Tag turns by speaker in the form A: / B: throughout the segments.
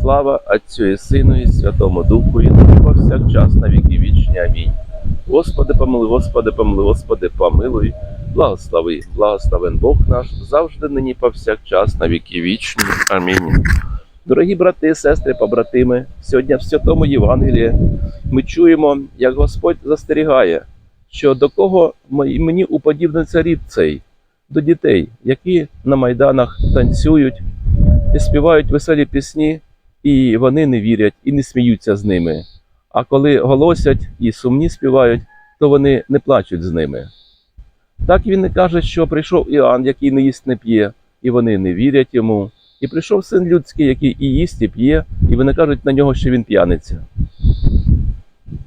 A: Слава Отцю і Сину і Святому Духу, і нині повсякчас на віки вічні. Амінь. Господи, помилуй, Господи, помилуй, Господи, помилуй, благослови, благословен Бог наш, завжди нині повсякчас на віки вічні. Амінь. Дорогі брати сестри, побратими, сьогодні в Святому Євангелії ми чуємо, як Господь застерігає, що до кого мені уподібниться рід цей, до дітей, які на майданах танцюють і співають веселі пісні, і вони не вірять і не сміються з ними. А коли голосять і сумні співають, то вони не плачуть з ними. Так він і каже, що прийшов Іоанн, який не їсть не п'є, і вони не вірять йому. І прийшов син людський, який і їсть, і п'є, і вони кажуть на нього, що він п'яниця.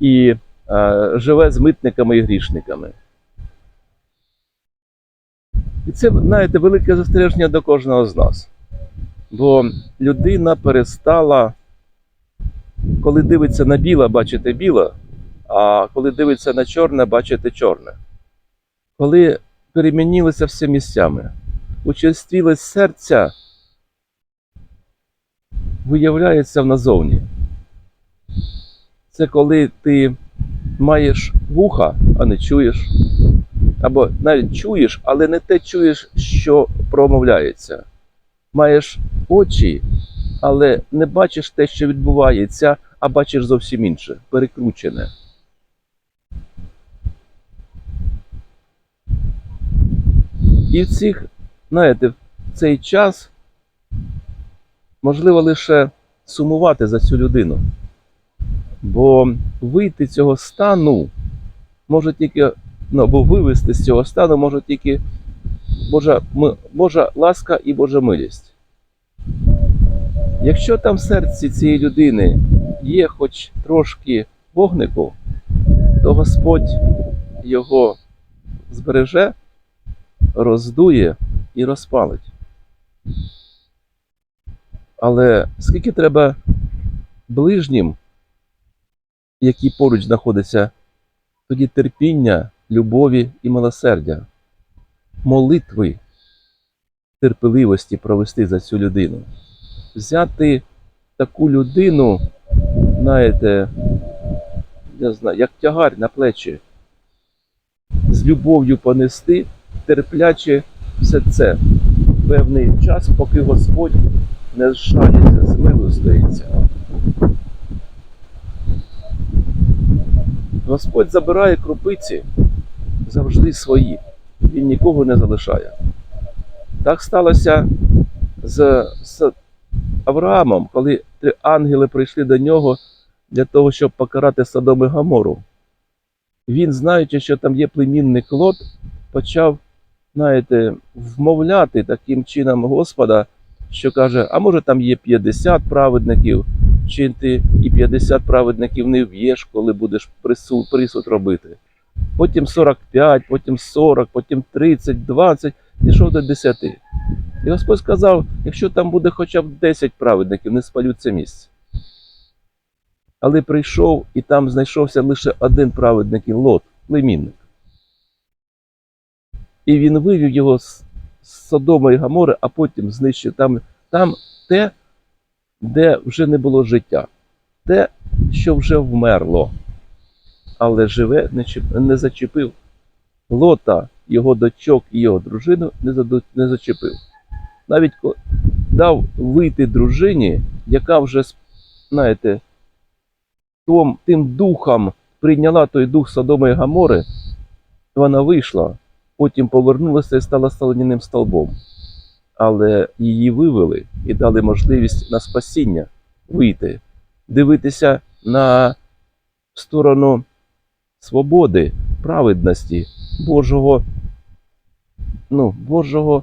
A: І е, живе з митниками і грішниками. І це, знаєте, велике застереження до кожного з нас. Бо людина перестала, коли дивиться на біле, бачити біле, а коли дивиться на чорне, бачити чорне. Коли перемінилися все місцями, участілось серця, виявляється назовні. Це коли ти маєш вуха, а не чуєш. Або навіть чуєш, але не те чуєш, що промовляється. Маєш очі, але не бачиш те, що відбувається, а бачиш зовсім інше, перекручене. І в цих, знаєте, в цей час можливо лише сумувати за цю людину. Бо вийти з цього стану може тільки, ну, або вивести з цього стану може тільки Божа, Божа ласка і Божа милість. Якщо там в серці цієї людини є хоч трошки вогнику, то Господь його збереже, роздує і розпалить. Але скільки треба ближнім, які поруч знаходяться, тоді терпіння, любові і милосердя, молитви, терпеливості провести за цю людину. Взяти таку людину, знаєте, я знаю, як тягар на плечі, з любов'ю понести, терпляче все це певний час, поки Господь не зшалиться, змилостується. Господь забирає крупиці завжди свої. Він нікого не залишає. Так сталося з, з Авраамом, коли три ангели прийшли до нього для того, щоб покарати Содом і Гамору. Він, знаючи, що там є племінник Лот, почав, знаєте, вмовляти таким чином Господа, що каже: а може там є 50 праведників, чи ти і 50 праведників не вб'єш, коли будеш присуд, присуд робити. Потім 45, потім 40, потім 30, 20, пішов до 10. І Господь сказав: якщо там буде хоча б 10 праведників, не спалю це місце. Але прийшов і там знайшовся лише один праведник і лот, племінник. І він вивів його з Содома і Гамори, а потім знищив там, там те, де вже не було життя, те, що вже вмерло, але живе не, зачепив. Лота, його дочок і його дружину не зачепив. Навіть дав вийти дружині, яка вже, знаєте, том, тим духом прийняла той дух Содома і Гамори, вона вийшла, потім повернулася і стала солоняним столбом. Але її вивели і дали можливість на спасіння вийти, дивитися на сторону свободи, праведності, Божого, ну, Божого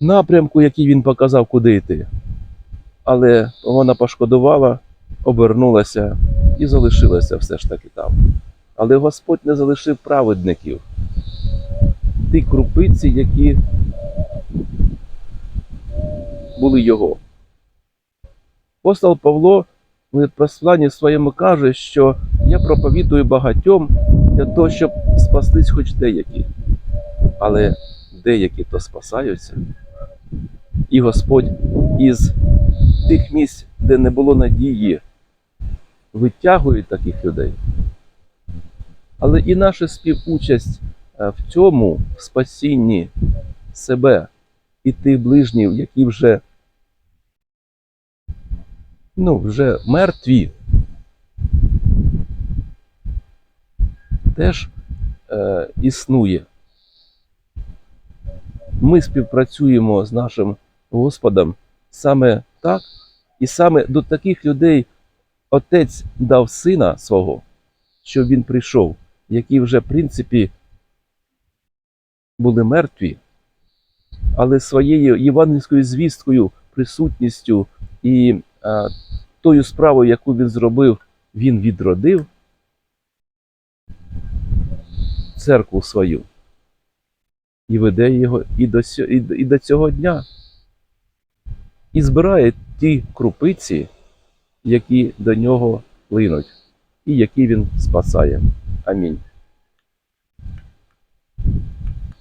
A: напрямку, який він показав, куди йти. але вона пошкодувала, обернулася і залишилася все ж таки там. Але Господь не залишив праведників. Ті крупиці, які були його. Апостол Павло в посланні своєму каже, що я проповідую багатьом для того, щоб спастись хоч деякі. Але деякі то спасаються. І Господь із тих місць, де не було надії, витягує таких людей. Але і наша співучасть е, в цьому в спасінні себе і тих ближніх, які вже, ну, вже мертві, теж е, існує. Ми співпрацюємо з нашим Господом. Саме так, і саме до таких людей Отець дав сина свого, щоб він прийшов, які вже, в принципі, були мертві, але своєю євангельською звісткою, присутністю і а, тою справою, яку він зробив, він відродив церкву свою. І веде його і до, і до цього дня. І збирає ті крупиці, які до нього линуть, і які він спасає. Амінь.